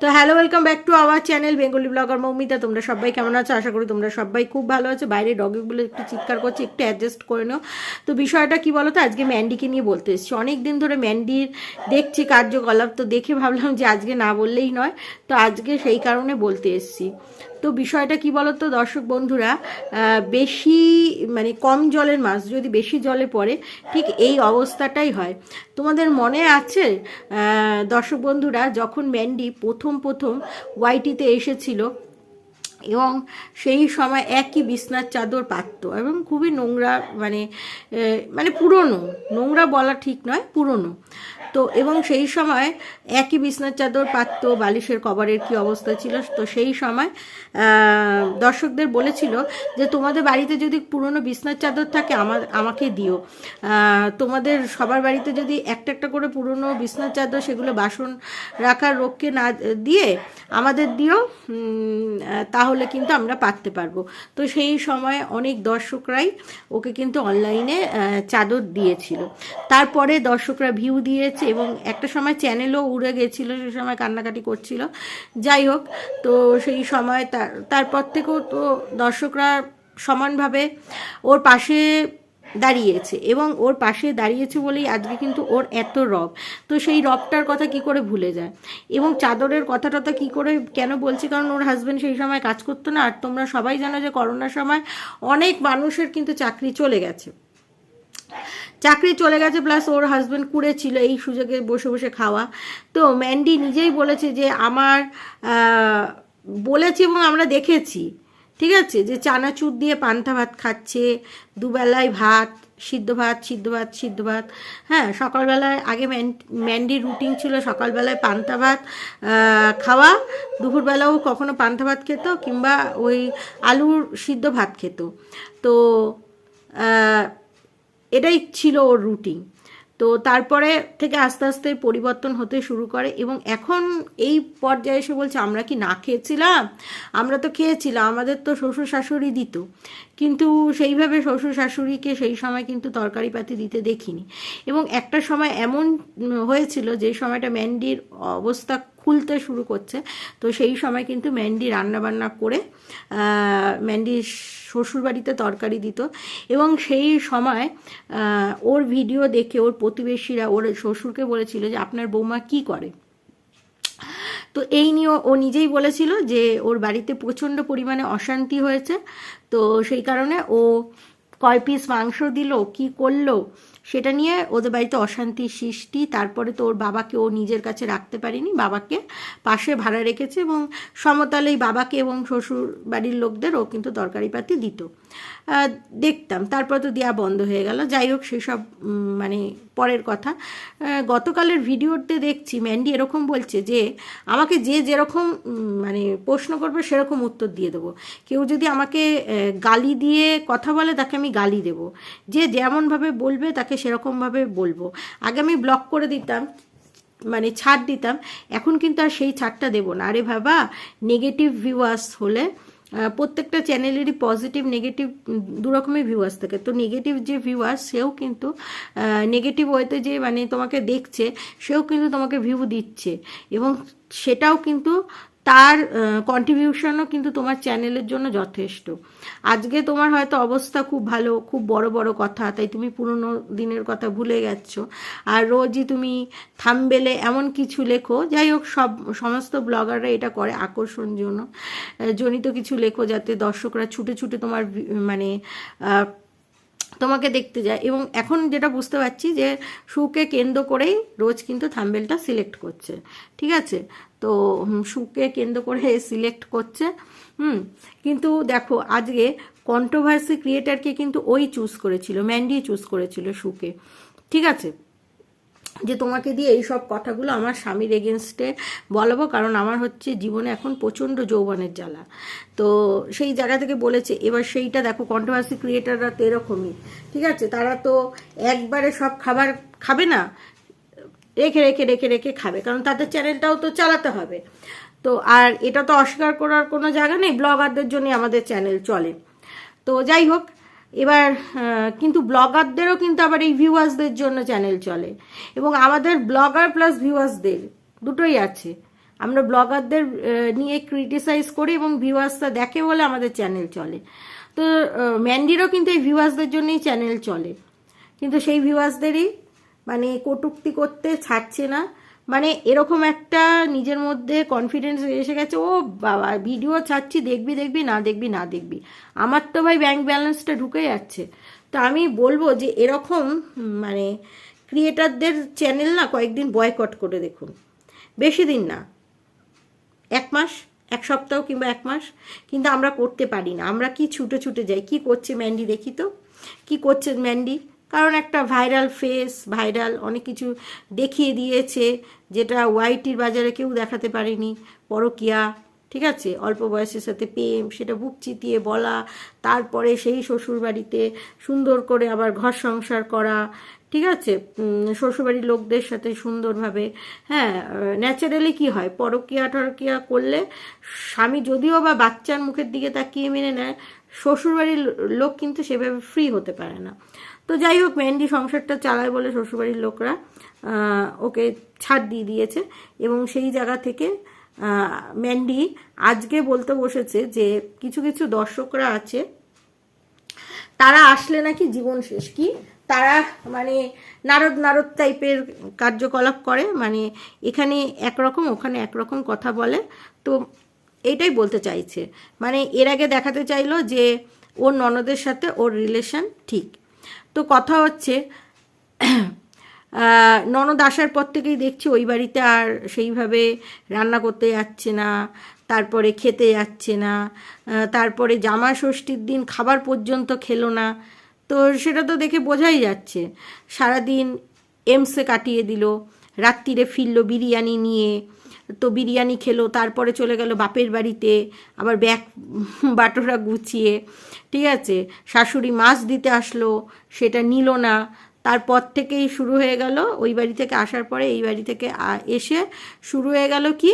তো hello welcome back to our channel Bengali blogger Moumita তোমরা সবাই কেমন আছো? আশা করি তোমরা সবাই খুব ভালো আছো। বাইরে ডগিগুলো একটু চিৎকার করছে, একটু অ্যাডজাস্ট করে নাও। তো বিষয়টা কি বলো তো? আজকে ম্যান্ডিকে নিয়ে বলতে এসেছি। অনেক দিন ধরে ম্যান্ডির দেখছি, কার্যকলাপ তো দেখে ভাবলাম যে আজকে না বললেই নয়। তো আজকে সেই কারণে বলতে এসেছি। তো বিষয়টা কি বলতো দর্শক বন্ধুরা? বেশি মানে কম জলের মাছ, যদি বেশি জলে পড়ে, ঠিক এই অবস্থাটাই হয়। তোমাদের মনে আছে? দর্শক বন্ধুরা, যখন ম্যান্ডি প্রথম প্রথম ওয়াইটিতে এসেছিল এবং সেই সময় একই বিছনার চাদর পাতত এবং খুবই নোংরা মানে মানে পুরনো। নোংরা বলা ঠিক নয় পুরনো। তো এবং সেই সময় একই বিছনার চাদর পাতত বালিশের কভারের কি অবস্থা ছিল? তো সেই সময় দর্শকদের বলেছিল যে তোমাদের বাড়িতে যদি পুরনো বিছনার চাদর থাকে আমার আমাকে দিও। তোমাদের সবার বাড়িতে যদি একটা একটা করে পুরনো বিছনার চাদর সেগুলো বাসন রাখার লোককে না দিয়ে আমাদের দিও। আহ, তাহলে কিন্তু আমরা পাততে পারব। তো সেই সময় অনেক দর্শকরাই ওকে কিন্তু অনলাইনে চাদর দিয়েছিল। তারপরে দর্শকরা ভিউ দিয়েছে এবং একটা সময় চ্যানেলও উড়ে গেছিল সেই সময় কান্নাকাটি করছিল। যাই হোক, তো সেই সময় তার, তারপর থেকেও তো দর্শকরা সমানভাবে ওর পাশে দাঁড়িয়েছে এবং ওর পাশে দাঁড়িয়েছে বলেই আজকে কিন্তু ওর এত রব। তো সেই রবটার কথা কি করে ভুলে যায়? এবং চাদরের কথা টথা কি করে কেন বলছি? কারণ ওর হাজব্যান্ড সেই সময় কাজ করতো না। আর তোমরা সবাই জানো যে করোনার সময় অনেক মানুষের কিন্তু চাকরি চলে গেছে। চাকরি চলে গেছে প্লাস ওর হাজব্যান্ড কুড়ে ছিল এই সুযোগে বসে বসে খাওয়া। তো ম্যান্ডি নিজেই বলেছে যে আমার বলেছে এবং আমরা দেখেছি। ঠিক আছে? যে চানাচুর দিয়ে পান্তা ভাত খাচ্ছে, দুবেলায় ভাত, সিদ্ধ ভাত সিদ্ধ ভাত সিদ্ধ ভাত হ্যাঁ সকালবেলায় আগে ম্যান- ম্যান্ডির রুটিন ছিল সকালবেলায় পান্তা ভাত খাওয়া, দুপুরবেলাও কখনো পান্তা ভাত খেত কিংবা ওই আলুর সিদ্ধ ভাত খেত। তো এটাই ছিল ওর রুটিন। তো তারপরে থেকে আস্তে আস্তে পরিবর্তন হতে শুরু করে এবং এখন এই পর্যায়ে এসে বলছে, আমরা কি না খেয়েছিলাম? আমরা তো খেয়েছিলাম, আমাদের তো শ্বশুর শাশুড়ি দিত। কিন্তু সেইভাবে শ্বশুর শাশুড়িকে সেই সময় কিন্তু তরকারি পাতি দিতে দেখিনি। এবং একটা সময় এমন হয়েছিল, যে সময়টা ম্যান্ডির অবস্থা খুলতে শুরু করছে, তো সেই সময় কিন্তু ম্যান্ডি রান্নাবান্না করে ম্যান্ডির শ্বশুরবাড়িতে তরকারি দিত। এবং সেই সময় ওর ভিডিও দেখে ওর প্রতিবেশীরা, ওর শ্বশুরকে বলেছিল যে, আপনার বৌমা কি করে? তো এই নিয়ে ও নিজেই বলেছিল যে, ওর বাড়িতে প্রচণ্ড পরিমাণে অশান্তি হয়েছে। তো সেই কারণে ও কয় পিস মাংস দিল, কি করল? সেটা নিয়ে ওদের বাড়িতে অশান্তির সৃষ্টি, তারপরে তো ওর বাবাকে ও নিজের কাছে রাখতে পারেনি, বাবাকে পাশে ভাড়া রেখেছে এবং সমতলেই বাবাকে এবং শ্বশুর বাড়ির লোকদের ও কিন্তু তরকারিপাতি দিত। দেখতাম, তারপর তো দেওয়া বন্ধ হয়ে গেল। যাই হোক, সেসব মানে পরের কথা। গতকালের ভিডিওতে দেখছি, ম্যান্ডি এরকম বলছে যে, আমাকে যে যেরকম মানে প্রশ্ন করবে, সেরকম উত্তর দিয়ে দেবো। কেউ যদি আমাকে গালি দিয়ে কথা বলে, তাকে আমি গালি দেবো। যে যেমনভাবে বলবে, তাকে সেরকমভাবে বলব। আগে আমি ব্লক করে দিতাম মানে ছাড় দিতাম, এখন কিন্তু আর সেই ছাড়টা দেবো না। আরে বাবা নেগেটিভ ভিউয়ার্স হলে প্রত্যেকটা চ্যানেলেরই পজিটিভ নেগেটিভ দু রকমের ভিউয়ার্স থাকে। তো নেগেটিভ যে ভিউয়ার্স সেও কিন্তু নেগেটিভ ওয়েতে যে মানে তোমাকে দেখছে, সেও কিন্তু তোমাকে ভিউ দিচ্ছে। এবং সেটাও কিন্তু তার কন্ট্রিবিউশনও কিন্তু তোমার চ্যানেলের জন্য যথেষ্ট। আজকে তোমার হয়তো অবস্থা খুব ভালো, খুব বড় বড় কথা, তাই তুমি পুরনো দিনের কথা ভুলে গেছো আর রোজই তুমি থামবেলে এমন কিছু লেখো, যাই হোক, সব, সমস্ত ব্লগাররা এটা করে আকর্ষণ জন্য। জনিত কিছু লেখো যাতে দর্শকরা ছুটে ছুটে তোমার মানে তোমাকে দেখতে যায়। এবং এখন যেটা বুঝতে পারছি যে শুকে কেন্দ্র করেই রোজ কিন্তু থাম্বেলটা সিলেক্ট করছে। ঠিক আছে? তো সুকে কেন্দ্র করে সিলেক্ট করছে। হুম? কিন্তু দেখো, আজকে কন্ট্রোভার্সি ক্রিয়েটারকে কিন্তু ওই চুজ করেছিল ম্যান্ডি চুজ করেছিল শুকে ঠিক আছে? যে তোমাকে দিয়ে এই সব কথাগুলো আমার স্বামীর এগেনস্টে বলব, কারণ আমার হচ্ছে জীবনে এখন প্রচণ্ড যৌবনের জ্বালা। তো সেই জায়গা থেকে বলেছে, এবার সেইটা দেখো কন্ট্রোভার্সি ক্রিয়েটাররা তো এরকমই, ঠিক আছে? তারা তো একবারে সব খাবার খাবে না, রেখে রেখে রেখে রেখে খাবে, কারণ তাদের চ্যানেলটাও তো চালাতে হবে। তো আর এটা তো অস্বীকার করার কোনো জায়গা নেই ব্লগারদের জন্যই আমাদের চ্যানেল চলে। তো যাই হোক এবার কিন্তু ব্লগারদেরও কিন্তু আবার এই ভিউয়ার্সদের জন্য চ্যানেল চলে। এবং আমাদের ব্লগার প্লাস ভিউয়ার্সদের দুটোই আছে। আমরা ব্লগারদের নিয়ে ক্রিটিসাইজ করি এবং ভিউয়ার্সরা দেখে বলে আমাদের চ্যানেল চলে। তো ম্যান্ডিরও কিন্তু এই ভিউয়ার্সদের জন্যই চ্যানেল চলে। কিন্তু সেই ভিউয়ার্সদেরই মানে কটুক্তি করতে ছাড়ছে না। মানে এরকম একটা নিজের মধ্যে কনফিডেন্স এসে গেছে, ও বাবা ভিডিও ছাড়ছি, দেখবি দেখবি, না দেখবি না দেখবি। আমার তো ভাই ব্যাংক ব্যালেন্সটা ঢুকে যাচ্ছে। তো আমি বলব যে এরকম মানে ক্রিয়েটারদের চ্যানেল না কয়েকদিন বয়কট করে দেখুন। বেশি দিন না। এক মাস, এক সপ্তাহ কিংবা এক মাস, কিন্তু আমরা করতে পারি না। আমরা কি ছুটে ছুটে যাই? কি করছে ম্যান্ডি দেখি তো? কি করছে ম্যান্ডি কারণ একটা ভাইরাল ফেস ভাইরাল অনেক কিছু দেখিয়ে দিয়েছে, যেটা ওয়াইটির বাজারে কেউ দেখাতে পারেনি, পরকিয়া, ঠিক আছে? অল্প বয়সের সাথে প্রেম, সেটা বুক চিতিয়ে বলা, তারপরে সেই শ্বশুরবাড়িতে সুন্দর করে আবার ঘর সংসার করা, ঠিক আছে? শ্বশুরবাড়ির লোকদের সাথে সুন্দরভাবে হ্যাঁ ন্যাচারালি কি হয়? পরকিয়া, টরকিয়া করলে স্বামী যদিও বা বাচ্চার মুখের দিকে তাকিয়ে মেনে নেয়, শ্বশুরবাড়ির লোক কিন্তু সেভাবে ফ্রি হতে পারে না। তো যাই হোক মেহেন্দি সংসারটা চালায় বলে শ্বশুরবাড়ির লোকরা ওকে ছাড় দিয়ে দিয়েছে এবং সেই জায়গা থেকে আহ, ম্যান্ডি আজকে বলতে বসেছে যে কিছু কিছু দর্শকরা আছে তারা আসলে নাকি জীবন শেষ। কি? তারা মানে নারদ নারদ টাইপের কার্যকলাপ করে মানে এখানে একরকম ওখানে একরকম কথা বলে। তো এইটাই বলতে চাইছে। মানে এর আগে দেখাতে চাইলো যে ওর ননদের সাথে ওর রিলেশন ঠিক। তো কথা হচ্ছে ননদ আসার পর থেকেই দেখছি ওই বাড়িতে আর সেইভাবে রান্না করতে যাচ্ছে না, তারপরে খেতে যাচ্ছে না তারপরে জামা ষষ্ঠীর দিন খাবার পর্যন্ত খেলো না। তো সেটা তো দেখে বোঝাই যাচ্ছে। সারাদিন এমসে কাটিয়ে দিল রাত্রিরে ফিরল বিরিয়ানি নিয়ে তো বিরিয়ানি খেলো, তারপরে চলে গেল বাপের বাড়িতে, আবার ব্যাগ, বাটোরা গুছিয়ে, ঠিক আছে? শাশুড়ি মাছ দিতে আসলো, সেটা নিল না। তারপর থেকেই শুরু হয়ে গেল, ওই বাড়ি থেকে আসার পরে এই বাড়ি থেকে এসে শুরু হয়ে গেল কি?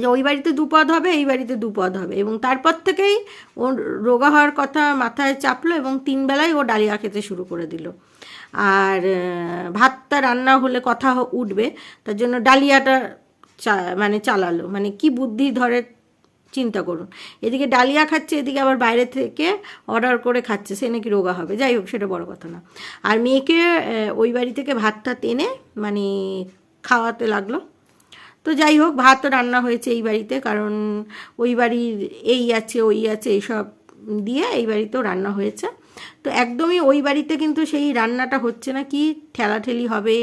যে ওই বাড়িতে দুপদ হবে, এই বাড়িতে দুপদ হবে। এবং তারপর থেকেই ওর রোগা হওয়ার কথা মাথায় চাপলো এবং তিন বেলায় ও ডালিয়া খেতে শুরু করে দিল। আর ভাতটা রান্না হলে কথা উঠবে, তার জন্য ডালিয়াটা মানে চালালো। মানে কি বুদ্ধি ধরে চিন্তা করুন। এদিকে ডালিয়া খাচ্ছে, এদিকে আবার বাইরে থেকে অর্ডার করে খাচ্ছে, সে নাকি রোগা হবে। যাই হোক, সেটা বড় কথা না। আর মেয়েকে ওই বাড়ি থেকে ভাতটা টেনে মানে খাওয়াতে লাগল। তো যাই হোক ভাত রান্না হয়েছে এই বাড়িতে, কারণ ওই বাড়ির এই আছে, ওই আছে এইসব দিয়ে এই বাড়িতেও রান্না হয়েছে। তো একদমই ওই বাড়িতে কিন্তু সেই রান্নাটা হচ্ছে না কি ঠেলাঠেলি হবে,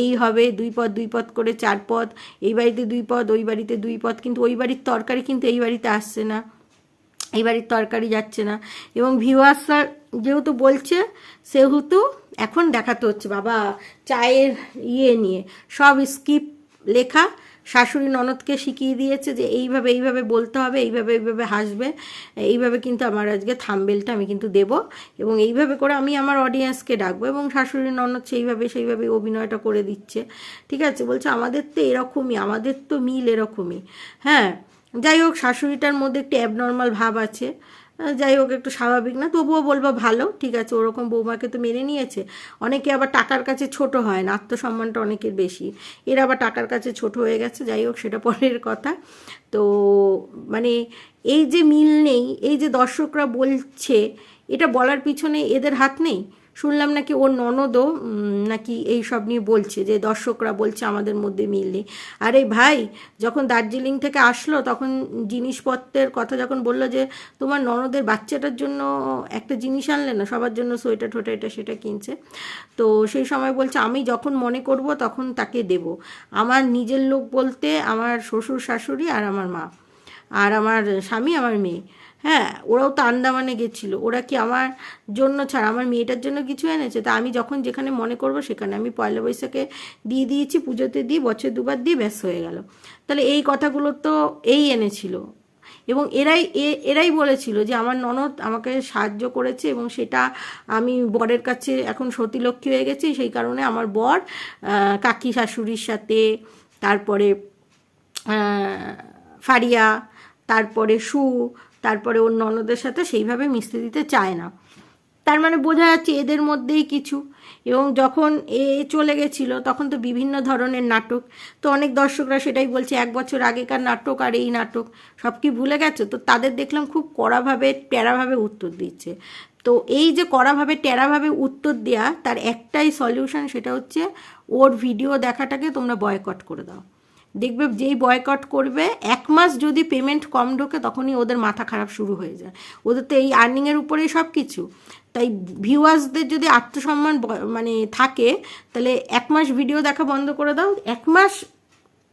এই হবে, দুই পদ দুই পদ করে চার পদ, এই বাড়িতে দুই পদ, ওই বাড়িতে দুই পদ, কিন্তু ওই বাড়ির তরকারি কিন্তু এই বাড়িতে আসছে না, এই বাড়ির তরকারি যাচ্ছে না। এবং ভিউয়ার্সরা যেহেতু বলছে, সেহেতু এখন দেখাতে হচ্ছে, বাবা, চায়ের ইয়ে নিয়ে সব স্কিপ লেখা শাশুড়ি ননদকে শিখিয়ে দিয়েছে যে এইভাবে এইভাবে বলতে হবে, এইভাবে এইভাবে হাসবে। এইভাবে কিন্তু আমার আজকে থাম্বেলটা আমি কিন্তু দেব এবং এইভাবে করে আমি আমার অডিয়েন্সকে ডাকবো এবং শাশুড়ি ননদ সেইভাবে সেইভাবে অভিনয়টা করে দিচ্ছে। ঠিক আছে? বলছে, আমাদের তো এরকমই, আমাদের তো মিল এরকমই। হ্যাঁ? যাই হোক, শাশুড়িটার মধ্যে একটি অ্যাবনর্মাল ভাব আছে। যাই হোক, একটু স্বাভাবিক না, তবুও বলব ভালো, ঠিক আছে, ওরকম বৌমাকে তো মেনে নিয়েছে। অনেকে আবার টাকার কাছে ছোট হয় না, আত্মসম্মানটা অনেকের বেশি। এরা আবার টাকার কাছে ছোট হয়ে গেছে, যাই হোক, সেটা পরের কথা। তো মানে এই যে মিল নেই, এই যে দর্শকরা বলছে, এটা বলার পিছনে এদের হাত নেই? শুনলাম নাকি ওর ননদও নাকি এই সব নিয়ে বলছে যে দর্শকরা বলছে আমাদের মধ্যে মিল নেই। আরে ভাই, যখন দার্জিলিং থেকে আসলো, তখন জিনিসপত্রের কথা যখন বলল যে তোমার ননদের বাচ্চাটার জন্য একটা জিনিস আনলে না, সবার জন্য সোয়েটার টোটা এটা সেটা কিনছে। তো সেই সময় বলছে, আমি যখন মনে করব তখন তাকে দেব। আমার নিজের লোক বলতে আমার শ্বশুর, শাশুড়ি আর আমার মা। আর আমার স্বামী, আমার মেয়ে। হ্যাঁ ওরাও তো আন্দামানে গেছিল। ওরা কি আমার জন্য ছাড়া, আমার মেয়েটার জন্য কিছু এনেছে? তা আমি যখন যেখানে মনে করব সেখানে। আমি পয়লা বৈশাখে দিয়ে দিয়েছি, পুজোতে দিই বছর দুবার দিয়ে ব্যাস হয়ে গেল। তাহলে এই কথাগুলো তো এই এনেছিল। এবং এরাই এরাই বলেছিল যে আমার ননদ আমাকে সাহায্য করেছে এবং সেটা আমি বরের কাছে এখন সতীলক্ষ্মী হয়ে গেছি, সেই কারণে আমার বর কাকি শাশুড়ির সাথে, তারপরে ফারিয়া, তারপরে সু তারপরে ওর ননদের সাথে সেইভাবে মিশতে দিতে চায় না। তার মানে বোঝা যাচ্ছে এদের মধ্যেই কিছু। এবং যখন এ চলে গেছিল, তখন তো বিভিন্ন ধরনের নাটক। তো অনেক দর্শকরা সেটাই বলছে, এক বছর আগেকার নাটক আর এই নাটক। সব কি ভুলে গেছো? তো তাদের দেখলাম খুব কড়াভাবে, টেরাভাবে উত্তর দিচ্ছে। তো এই যে কড়াভাবে, টেরাভাবে উত্তর দেয়া, তার একটাই সলিউশন সেটা হচ্ছে, ওর ভিডিও দেখাটাকে তোমরা বয়কট করে দাও। দেখবে যেই বয়কট করবে, এক মাস যদি পেমেন্ট কম ঢোকে তখনই ওদের মাথা খারাপ শুরু হয়ে যায়। ওদের তো এই আর্নিংয়ের উপরেই সব কিছু তাই ভিউয়ার্সদের যদি আত্মসম্মান মানে থাকে, তাহলে এক মাস ভিডিও দেখা বন্ধ করে দাও, এক মাস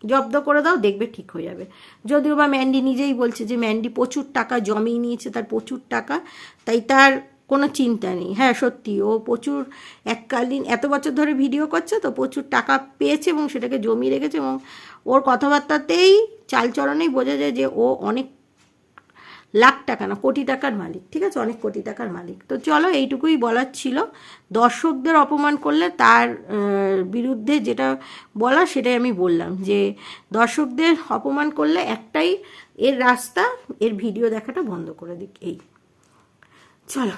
জব্দ করে দাও, দেখবে ঠিক হয়ে যাবে। যদিও বা ম্যান্ডি নিজেই বলছে যে ম্যান্ডি প্রচুর টাকা জমিয়ে নিয়েছে, তার প্রচুর টাকা, তাই তার কোনো চিন্তা নেই। হ্যাঁ সত্যি, ও প্রচুর এককালীন, এত বছর ধরে ভিডিও করছে, তো প্রচুর টাকা পেয়েছে এবং সেটাকে জমিয়ে রেখেছে এবং ওর কথাবার্তাতেই চালচরণেই বোঝা যায় যে ও অনেক লাখ টাকা না, কোটি টাকার মালিক, ঠিক আছে? অনেক কোটি টাকার মালিক। তো চলো, এইটুকুই বলার ছিল। দর্শকদের অপমান করলে তার বিরুদ্ধে যেটা বলা সেটাই আমি বললাম যে, দর্শকদের অপমান করলে একটাই, এর রাস্তা, এর ভিডিও দেখাটা বন্ধ করে দিক, এই। চলো।